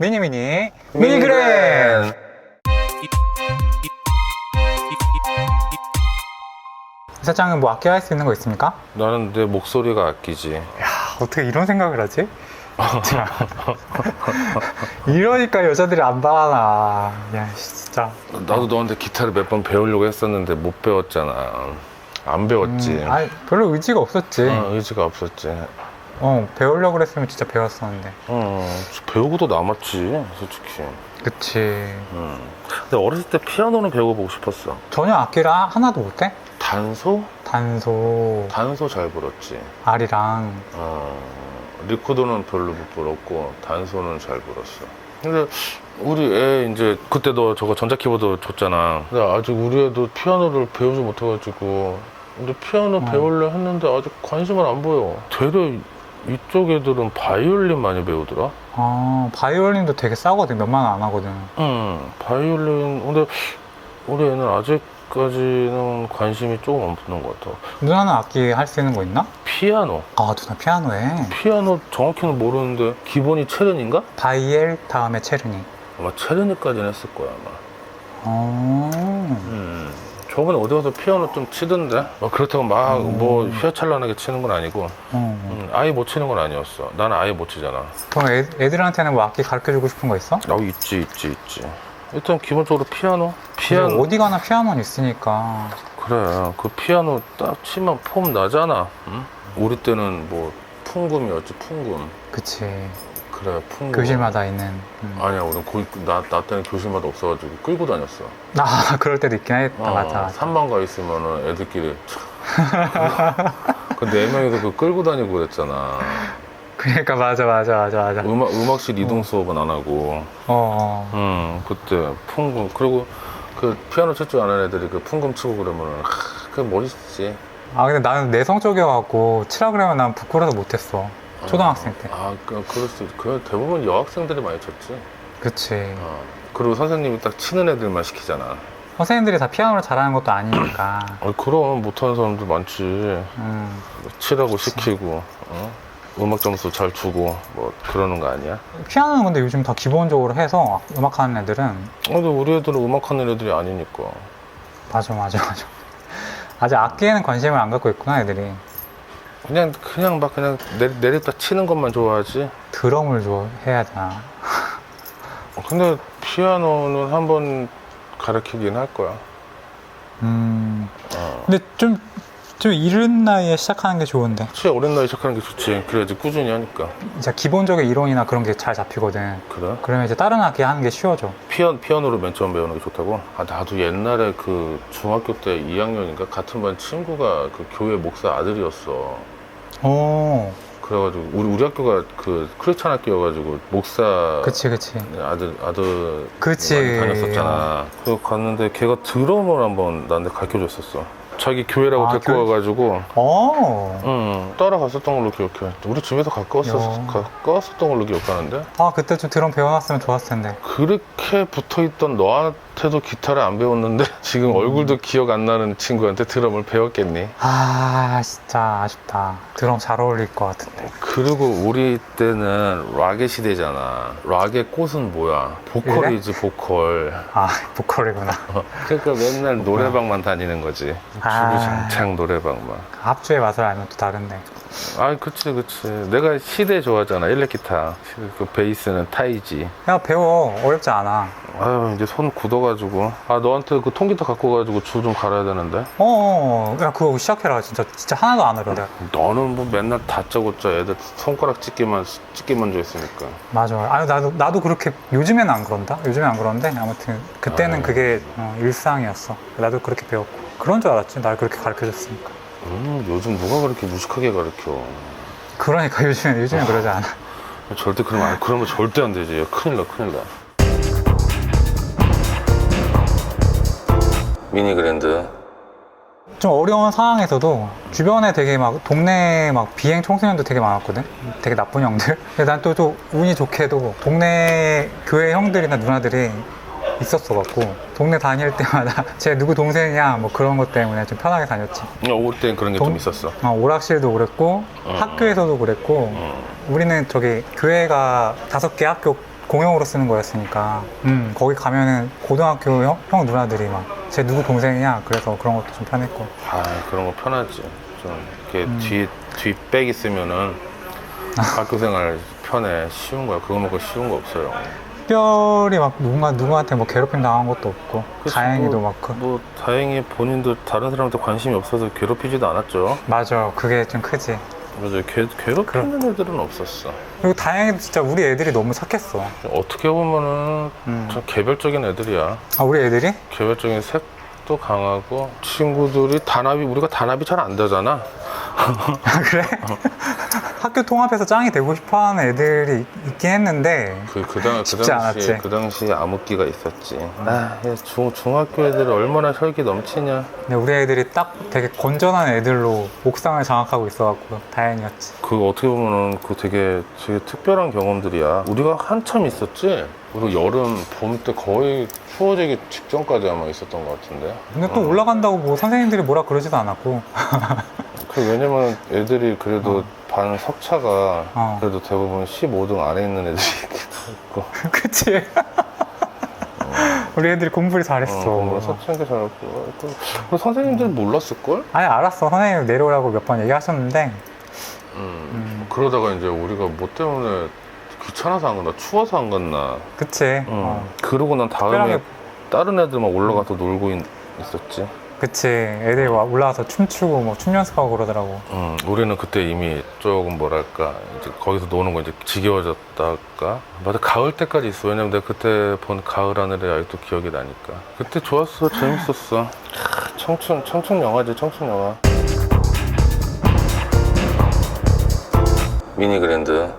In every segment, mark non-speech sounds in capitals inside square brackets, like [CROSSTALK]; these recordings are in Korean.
미니미니 미니그램 사장은 뭐 아껴야 할 수 있는 거 있습니까? 나는 내 목소리가 아끼지. 야 어떻게 이런 생각을 하지? 진짜. 이러니까 여자들이 안 받아나 야 진짜 나도 너한테 기타를 몇 번 배우려고 했었는데 못 배웠잖아. 안 배웠지. 음, 아니 별로 의지가 없었지 어, 의지가 없었지. 어 배우려고 그랬으면 진짜 배웠었는데 어, 배우고도 남았지, 솔직히. 그치 음. 근데 어렸을 때 피아노는 배워보고 싶었어. 전혀 악기라 하나도 못해? 단소? 단소 단소 잘 불었지. 알이랑 어, 리코더는 별로 못 불었고 단소는 잘 불었어. 근데 우리 애 이제 그때 너 저거 전자 키보드 줬잖아. 근데 아직 우리 애도 피아노를 배우지 못해가지고 근데 피아노 어. 배우려 했는데 아직 관심을 안 보여. 되려 이쪽 애들은 바이올린 많이 배우더라. 아 바이올린도 되게 싸거든 몇만 원 안 하거든 응, 바이올린. 근데 우리 애는 아직까지는 관심이 조금 없는 것 같아. 누나는 악기 할 수 있는 거 있나? 피아노. 아 누나 피아노에 피아노 정확히는 모르는데 기본이 체르니인가? 바이엘 다음에 체르니 아마 체르니까지는 했을 거야 아마. 어... 음. 저번에 어디 가서 피아노 좀 치던데? 뭐 그렇다고 막 뭐 휘어찬란하게 치는 건 아니고 어. 음, 아예 못 치는 건 아니었어. 나는 아예 못 치잖아. 그럼 애, 애들한테는 뭐 악기 가르쳐 주고 싶은 거 있어? 나 있지 있지 있지. 일단 기본적으로 피아노? 피아노. 피아노 어디 가나 피아노는 있으니까 그래 그 피아노 딱 치면 폼 나잖아. 응? 우리 때는 뭐 풍금이었지 풍금. 그치 그래 풍금. 교실마다 있는 음. 아니야 우리 고, 나, 나 때는 교실마다 없어가지고 끌고 다녔어. 아 [LAUGHS] 그럴 때도 있긴 했다 어, 맞아 맞아 3반 가 있으면은 애들끼리 그네 명이서 그 끌고 다니고 그랬잖아. 그러니까 맞아 맞아 맞아 맞아 음악 음악실 이동 수업은 안 하고. 어, 어. 음 그때 풍금 그리고 그 피아노 칠 줄 아는 애들이 그 풍금 치고 그러면은 하, 그 멋있지. 아 근데 나는 내성 쪽이어갖고 치라 그러면 난 부끄러워서 못했어 초등학생 때 아 그, 그럴 수 있. 그 대부분 여학생들이 많이 쳤지. 그치 어. 그리고 선생님이 딱 치는 애들만 시키잖아. 선생님들이 다 피아노를 잘하는 것도 아니니까 [CLEARS THROAT] 아 그럼 못하는 사람들 많지. 음. 치라고 시키고. 어? 음악 점수 잘 주고 뭐 그러는 거 아니야? 피아노는 근데 요즘 다 기본적으로 해서 음악하는 애들은 어, 근데 우리 애들은 음악하는 애들이 아니니까. 맞아 맞아 맞아 아직 악기에는 관심을 안 갖고 있구나 애들이 그냥 그냥 막 그냥 내, 내리다 치는 것만 좋아하지. 드럼을 좋아해야 되나 어, 근데 피아노는 한 번 가르치긴 할 거야. 음 어. 근데 좀, 좀 이른 나이에 시작하는 게 좋은데 그치 어린 나이 시작하는 게 좋지. 그래야지 꾸준히 하니까. 이제 기본적인 이론이나 그런 게 잘 잡히거든 그래? 그러면 이제 다른 악기 하는 게 쉬워져 피아, 피아노를 맨 처음 배우는 게 좋다고? 아 나도 옛날에 그 중학교 때 2학년인가 같은 반 친구가 그 교회 목사 아들이었어. 오 그래가지고 우리 우리 학교가 그 크리스찬 학교여가지고 목사 그치 그치 아들 아들 그치. 다녔었잖아. 그래서 갔는데 걔가 드럼을 한번 나한테 가르쳐 줬었어. 자기 교회라고 아, 데리고 교회- 와가지고 어. 응 따라갔었던 걸로 기억해. 우리 집에서 가까웠었 야. 가까웠었던 걸로 기억하는데 아 그때 좀 드럼 배워놨으면 좋았을 텐데 그렇게 붙어있던 너한테 도 기타를 안 배웠는데 [LAUGHS] 지금 얼굴도 기억 안 나는 친구한테 드럼을 배웠겠니? 아 진짜 아쉽다 드럼 잘 어울릴 것 같은데 그리고 우리 때는 락의 시대잖아. 락의 꽃은 뭐야? 보컬이지 보컬. 아 [LAUGHS] 보컬이구나 그러니까 맨날 노래방만 다니는 거지. 아. 주구장창 노래방만. 합주의 맛을 알면 또 다른데 아, 그치, 그치. 내가 시대 좋아하잖아. 일렉 기타. 그 베이스는 타이지. 야 배워 어렵지 않아 아유, 이제 손 굳어가지고. 아, 너한테 그 통기타 갖고 가지고 줄좀 갈아야 되는데. 어 어 야 그거 시작해라 진짜 진짜 하나도 안 어려워 너는 뭐 맨날 다짜고짜 애들 손가락 찢기만, 찢기만 줘 있으니까. 맞아 아니 나도 나도 그렇게 요즘에는 안 그런다 요즘엔 안 그런데 아무튼 그때는 아유. 그게 어, 일상이었어 나도 그렇게 배웠고 그런 줄 알았지 날 그렇게 가르쳐줬으니까 음, 요즘 누가 그렇게 무식하게 가르쳐. 그러니까 요즘엔 요즘엔 그러지 않아 절대 그러면 안, 그러면 절대 안 되지. 큰일 나, 큰일 나. 미니 그랜드. 좀 어려운 상황에서도 주변에 되게 막 동네 막 비행 청소년도 되게 많았거든. 되게 나쁜 형들. [LAUGHS] 근데 난또또 운이 좋게도 동네 교회 형들이나 누나들이 있었어 갖고 동네 다닐 때마다 [LAUGHS] 쟤 누구 동생이야 뭐 그런 것 때문에 좀 편하게 다녔지. 어, 올땐 그런 게 좀 동- 있었어. 어, 오락실도 그랬고 어. 학교에서도 그랬고 어. 우리는 저기 교회가 다섯 개 학교 공용으로 쓰는 거였으니까 음 거기 가면은 고등학교 형, 형 누나들이 막쟤 누구 동생이야 그래서 그런 것도 좀 편했고 아 그런 거 편하지. 좀 이렇게 음. 뒤 뒷백 있으면은 학교 생활 편해 쉬운 거야. 그거 먹고 쉬운 거 없어요. 특별히 막 누군가 누구한테 뭐 괴롭힘 당한 것도 없고 그치, 다행히도 뭐, 막 그, 뭐 다행히 본인도 다른 사람한테 관심이 없어서 괴롭히지도 않았죠. 맞아 그게 좀 크지 맞아 괴, 괴롭히는 애들은 없었어. 그리고 다행히도 진짜 우리 애들이 너무 착했어 어떻게 보면은 음. 좀 개별적인 애들이야. 아 우리 애들이? 개별적인 색도 강하고 친구들이 단합이 우리가 단합이 잘 안 되잖아. 아 그래? [LAUGHS] 학교 통합해서 짱이 되고 싶어하는 애들이 있- 있긴 했는데 그, 그, 당, 그 쉽지 당시에 않았지. 그 당시에 암흑기가 있었지. 아, 야, 중, 중학교 애들이 얼마나 혈기 넘치냐. 근데 우리 애들이 딱 되게 건전한 애들로 옥상을 장악하고 있어갖고 다행이었지 그 어떻게 보면은 그 되게 되게 특별한 경험들이야. 우리가 한참 있었지. 그리고 여름, 봄 때 거의 추워지기 직전까지 아마 있었던 것 같은데. 근데 또 올라간다고 뭐 선생님들이 뭐라 그러지도 않았고 그 왜냐면 애들이 그래도 반 석차가 어. 그래도 대부분 15등 안에 있는 애들이기도 했고. [LAUGHS] 그치? 우리 애들이 공부를 잘했어 어, 석차인 게 잘했고. 그, 그 선생님들 몰랐을걸? 아니 알았어 선생님 내려오라고 몇 번 얘기하셨는데 음. 음, 그러다가 이제 우리가 뭐 때문에 귀찮아서 안 갔나 추워서 안 갔나 그치 음. 어, 그러고 난 다음에 특별하게 다른 애들만 올라가서 놀고 있, 있었지 그치. 애들이 와- 올라와서 춤추고 뭐 춤 연습하고 그러더라고. 음, 우리는 그때 이미 조금 뭐랄까 이제 거기서 노는 거 이제 지겨워졌다가 맞아 가을 때까지 있어. 왜냐면 내가 그때 본 가을 하늘이 아직도 기억이 나니까. 그때 좋았어 재밌었어. 크, 청춘 청춘 영화지 청춘 영화. 미니 그랜드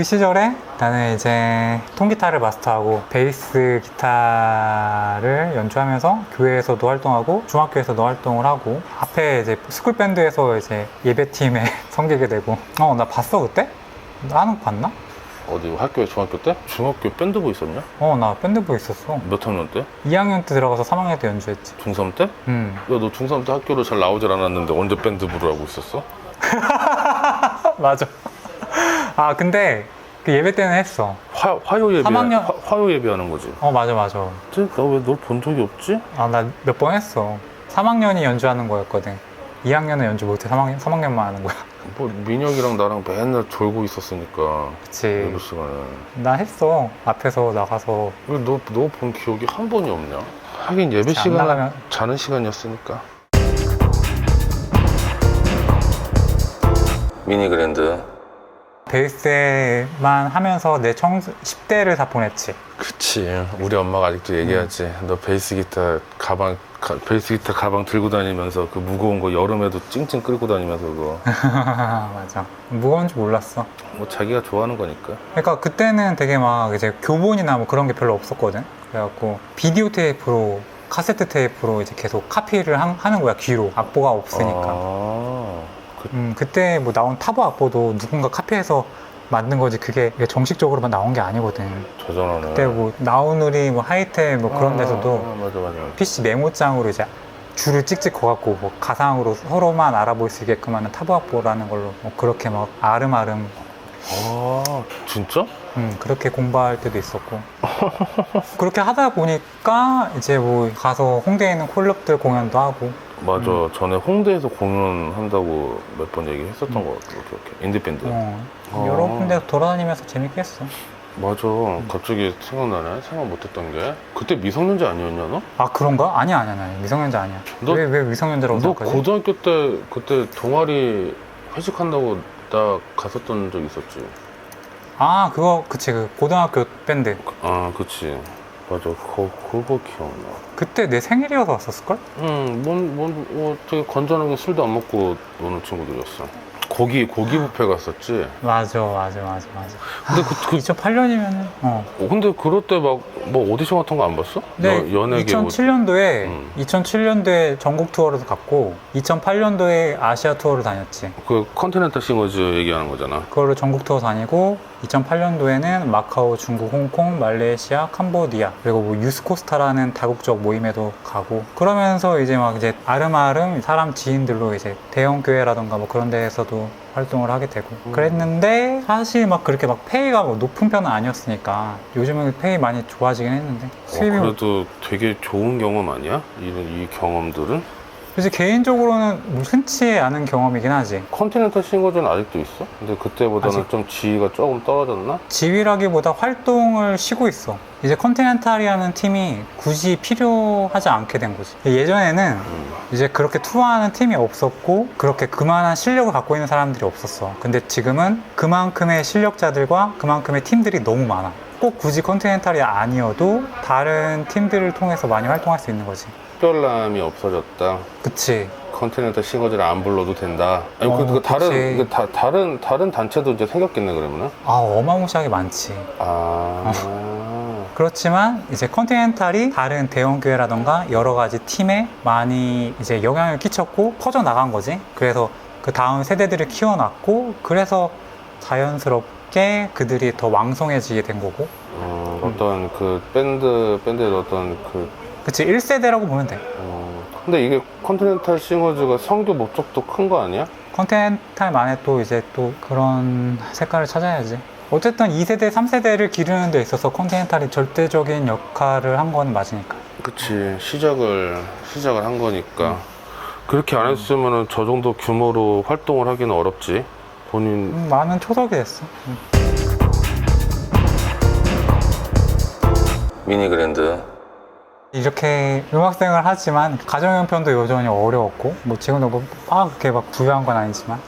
그 시절에 나는 이제 통기타를 마스터하고 베이스 기타를 연주하면서 교회에서도 활동하고 중학교에서도 활동을 하고 앞에 이제 스쿨 밴드에서 이제 예배팀에 [LAUGHS] 섬기게 되고 어 나 봤어 그때? 나는 봤나? 어디 학교에 중학교 때? 중학교 밴드부 있었냐? 어 나 밴드부 있었어 몇 학년 때? 2학년 때 들어가서 3학년 때 연주했지 중3 때? 음 야, 너 중3 때 학교를 잘 나오질 않았는데 언제 밴드부를 하고 있었어? [LAUGHS] 맞아 아 근데 그 예배 때는 했어 화, 화요 예배, 3학년 화, 화요 예배하는 거지. 어 맞아 맞아 나왜 널 본 적이 없지? 아, 나 몇 번 했어. 3학년이 연주하는 거였거든. 2학년은 연주 못해. 3학년, 3학년만 하는 거야. [LAUGHS] 뭐 민혁이랑 나랑 맨날 졸고 있었으니까 그치. 예배 시간에. 나 했어. 앞에서 나가서. 왜너너 본 기억이 한 번이 없냐? 하긴 예배 안 시간 나가면- 자는 시간이었으니까. 미니 그랜드. 베이스만 하면서 내 청소, 10대를 다 보냈지. 그치. 우리 엄마가 아직도 얘기하지. 너 베이스 기타 가방 가- 베이스 기타 가방 들고 다니면서 그 무거운 거 여름에도 찡찡 끌고 다니면서 그거 [LAUGHS] 맞아. 무거운 줄 몰랐어. 뭐 자기가 좋아하는 거니까. 그러니까 그때는 되게 막 이제 교본이나 뭐 그런 게 별로 없었거든. 그래갖고 비디오 테이프로, 카세트 테이프로 이제 계속 카피를 한- 하는 거야. 귀로. 악보가 없으니까. 아, 그, 음, 그때 뭐 나온 타보 악보도 누군가 카피해서 만든 거지 그게 정식적으로만 나온 게 아니거든. 저전하네. 그때 뭐 나우누리 뭐 하이텔 뭐 그런 데서도 아, 맞아 맞아. PC 메모장으로 이제 줄을 찍찍 거갖고 뭐 가상으로 서로만 알아볼 수 있게끔 하는 타보 악보라는 걸로 뭐 그렇게 막 아름아름 아 진짜? 음, 그렇게 공부할 때도 있었고 그렇게 하다 보니까 이제 뭐 가서 홍대에 있는 콜럽들 공연도 하고 맞아. 음. 전에 홍대에서 공연한다고 몇 번 얘기했었던 것 같아. 오케이. 인디밴드. 어, 어. 여러 군데 돌아다니면서 재밌게 했어 맞아. 갑자기 생각나네. 생각 못했던 게 그때 미성년자 아니었냐 너? 아 그런가? 아니야 아니야 아니야 미성년자 아니야 너- 왜, 왜 미성년자라고 너 생각하지? 고등학교 때 그때 동아리 회식한다고 나 갔었던 적 있었지. 아 그거 그치 그 고등학교 밴드 아 그치. 맞아. 그거 그거 기억나. 그때 내 생일이어서 왔었을걸? 응, 뭔, 뭔, 뭐 되게 건전하게 술도 안 먹고 노는 친구들이었어. 고기, 고기 뷔페 갔었지. 맞아 맞아 맞아 맞아 근데 그, 그 2008년이면은 어 어, 근데 그럴 때 막 뭐 오디션 같은 거 안 봤어? 네, 여- 연예계 오- 2007년도에 음. 2007년도에 전국 투어를 갔고 2008년도에 아시아 투어를 다녔지. 그 컨티넨탈 싱어즈 얘기하는 거잖아. 그걸로 전국 투어 다니고 2008년도에는 마카오, 중국, 홍콩, 말레이시아, 캄보디아 그리고 뭐 유스코스타라는 다국적 모임에도 가고 그러면서 이제 막 이제 아름아름 사람 지인들로 이제 대형 교회라던가 뭐 그런 데에서도 활동을 하게 되고 그랬는데 사실 막 그렇게 막 페이가 뭐 높은 편은 아니었으니까 요즘은 페이 많이 좋아지긴 했는데 수입이 어, 뭐- 그래도 되게 좋은 경험 아니야? 이런 이 경험들은? 그래서 개인적으로는 뭐 흔치 않은 경험이긴 하지 컨티넨탈 싱어즈는 아직도 있어? 근데 그때보다는 아직. 좀 지위가 조금 떨어졌나? 지위라기보다 활동을 쉬고 있어 이제 컨티넨탈이라는 팀이 굳이 필요하지 않게 된 거지 예전에는 음. 이제 그렇게 투어하는 팀이 없었고 그렇게 그만한 실력을 갖고 있는 사람들이 없었어 근데 지금은 그만큼의 실력자들과 그만큼의 팀들이 너무 많아 꼭 굳이 컨티넨탈이 아니어도 다른 팀들을 통해서 많이 활동할 수 있는 거지 특별함이 없어졌다. 그치 컨티넨탈 싱어즈를 안 불러도 된다. 아니, 어, 그, 그 다른, 그치. 그 다, 다른, 다른 단체도 이제 생겼겠네, 그러면은? 아 어마무시하게 많지 아. [LAUGHS] 그렇지만 이제 컨티넨탈이 다른 대형 교회라던가 여러 가지 팀에 많이 이제 영향을 끼쳤고 퍼져 나간 거지. 그래서 그 다음 세대들을 키워놨고 그래서 자연스럽게 그들이 더 왕성해지게 된 거고. 어, 어떤 그 밴드, 밴드의 어떤 그, 그치 1세대라고 보면 돼. 어, 근데 이게 컨티넨탈 싱어즈가 성교 목적도 큰 거 아니야? 컨티넨탈만의 또 이제 또 그런 색깔을 찾아야지. 어쨌든 2세대, 3세대를 기르는 데 있어서 컨티넨탈이 절대적인 역할을 한 건 맞으니까. 그치 시작을 시작을 한 거니까 그렇게 안 했으면 은 저 정도 규모로 활동을 하기는 어렵지 본인 음, 많은 초석이 됐어. 음. 미니 그랜드 이렇게 음악생을 하지만 가정형편도 여전히 어려웠고 뭐 지금도 뭐막 그렇게 막 부유한 건 아니지만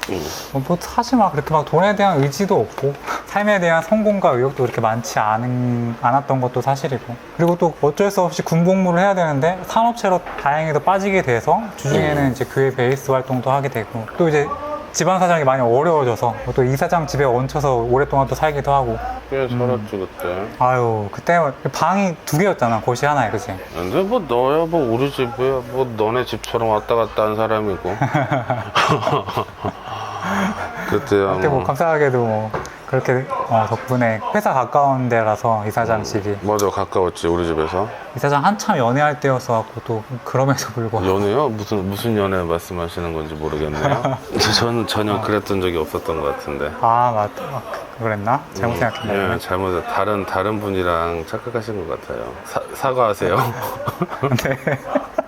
뭐, 뭐 사실 막 그렇게 막 돈에 대한 의지도 없고 삶에 대한 성공과 의욕도 그렇게 많지 않은, 않았던 것도 사실이고 그리고 또 어쩔 수 없이 군복무를 해야 되는데 산업체로 다행히도 빠지게 돼서 주중에는 이제 교회 베이스 활동도 하게 되고 또 이제 집안 사정이 많이 어려워져서 또 이사장 집에 얹혀서 오랫동안 또 살기도 하고. 꽤 살았지 그때. 아유 그때 방이 두 개였잖아 곳이 하나에 그치? 근데 뭐 너야 뭐 우리 집이야. 뭐 너네 집처럼 왔다 갔다 한 사람이고. [LAUGHS] 그때야 그때 뭐뭐 감사하게도 뭐 그렇게 어, 덕분에 회사 가까운 데라서 이사장 집이 맞아 가까웠지 우리 집에서 이사장 한참 연애할 때여서 갖고 또 그럼에도 불구하고 연애요? 무슨 무슨 연애 말씀하시는 건지 모르겠네요 [LAUGHS] 저는 전혀 그랬던 적이 없었던 것 같은데 아 맞다 아, 그- 그랬나 잘못 생각했나 예, 잘못 다른 다른 분이랑 착각하신 것 같아요. 사, 사과하세요. [LAUGHS] 네. [LAUGHS]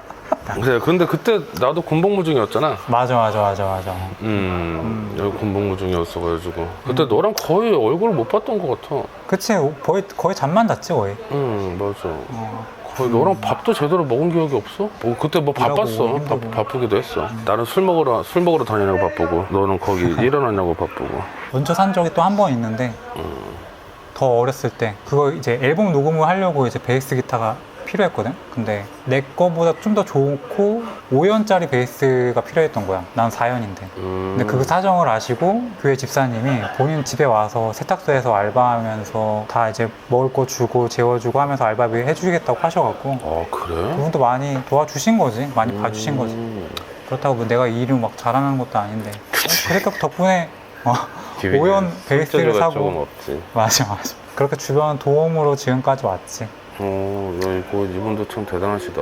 그래, 근데 그때 나도 군복무 중이었잖아. 맞아 맞아 맞아 맞아 음, 여기 군복무 중이었어가지고 그때 너랑 거의 얼굴 못 봤던 것 같아. 그치 거의 거의 잠만 잤지 거의 음, 맞아. 어, 거의 너랑 밥도 제대로 먹은 기억이 없어? 뭐 그때 뭐 바빴어. 힘들고. 바, 바쁘기도 했어. 나는 술 먹으러 술 먹으러 다니냐고 바쁘고, 너는 거기 [LAUGHS] 일어나냐고 바쁘고. 먼저 산 적이 또 한 번 있는데 더 어렸을 때 그거 이제 앨범 녹음을 하려고 이제 베이스 기타가 필요했거든? 근데 내 거보다 좀 더 좋고 5연짜리 베이스가 필요했던 거야. 난 4연인데. 음, 근데 그 사정을 아시고 교회 집사님이 본인 집에 와서 세탁소에서 알바하면서 다 이제 먹을 거 주고 재워주고 하면서 알바비 해주겠다고 하셔갖고 아 그래? 그분도 많이 도와주신 거지. 많이 봐주신 거지. 음. 그렇다고 뭐 내가 이 일을 막 잘하는 것도 아닌데. 그러니까 덕분에 어, 기획이 5연 베이스를 손재주가 사고. 조금 없지. 맞아 맞아. 그렇게 주변 도움으로 지금까지 왔지 어, 야, 이거 이분도 참 대단하시다.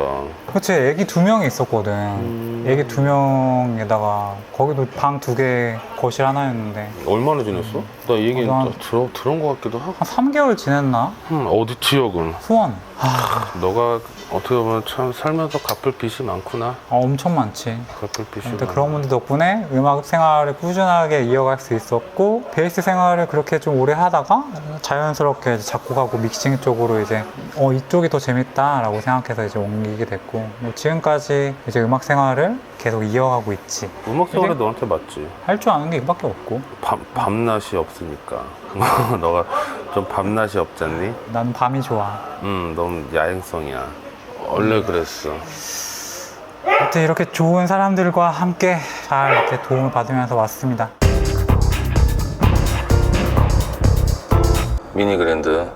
그치 애기 두 명이 있었거든 음. 애기 두 명에다가 거기도 방 두 개 거실 하나였는데 얼마나 지냈어? 나이 얘기 어, 난- 또 들어, 들은 것 같기도 하고. 한 3개월 지냈나? 음, 어디 지역은? 수원 너가 어떻게 보면 참 살면서 갚을 빚이 많구나. 아, 엄청 많지. 갚을 빚이 근데 많아. 그런 분들 덕분에 음악 생활을 꾸준하게 이어갈 수 있었고 베이스 생활을 그렇게 좀 오래 하다가 자연스럽게 이제 작곡하고 믹싱 쪽으로 이제 어 이쪽이 더 재밌다라고 생각해서 이제 옮기게 됐고 뭐 지금까지 이제 음악 생활을 계속 이어가고 있지. 음악 생활이 너한테 맞지. 할 줄 아는 게 이밖에 없고 밤, 밤낮이 없으니까. [LAUGHS] 너가 좀 밤낮이 없잖니? 나는 밤이 좋아. 음, 넌 야행성이야. 원래 그랬어. 아무튼 이렇게 좋은 사람들과 함께 잘 이렇게 도움을 받으면서 왔습니다. 미니 그랜드.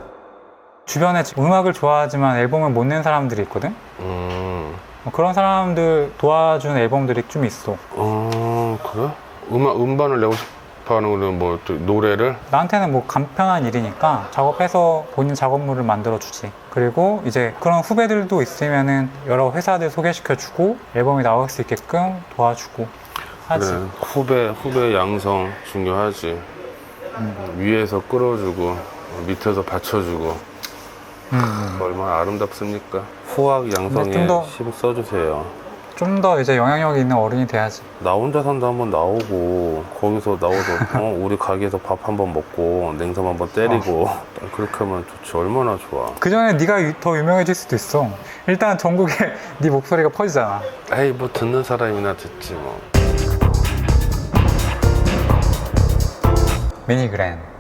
주변에 음악을 좋아하지만 앨범을 못 낸 사람들이 있거든. 음, 뭐 그런 사람들 도와주는 앨범들이 좀 있어. 어, 그래? 음악, 음반을 내고 싶 어 하는 거는 뭐, 또 노래를? 나한테는 뭐 간편한 일이니까 작업해서 본인 작업물을 만들어 주지. 그리고 이제 그런 후배들도 있으면은 여러 회사들 소개시켜 주고 앨범이 나올 수 있게끔 도와주고. 하지. 그래, 후배 후배 양성 중요하지. 위에서 끌어주고 밑에서 받쳐주고 음, 얼마나 아름답습니까? 후학 양성에 좀 더- 힘 써주세요. 좀 더 이제 영향력이 있는 어른이 돼야지. 나 혼자 산다 한번 나오고 거기서 나와서 어, 우리 가게에서 밥 한번 먹고 냉삼 한번 때리고 그렇게 하면 좋지 얼마나 좋아. 그 전에 네가 유- 더 유명해질 수도 있어. 일단 전국에 [LAUGHS] 네 목소리가 퍼지잖아. 에이 뭐 듣는 사람이나 듣지 뭐. 미니그랜.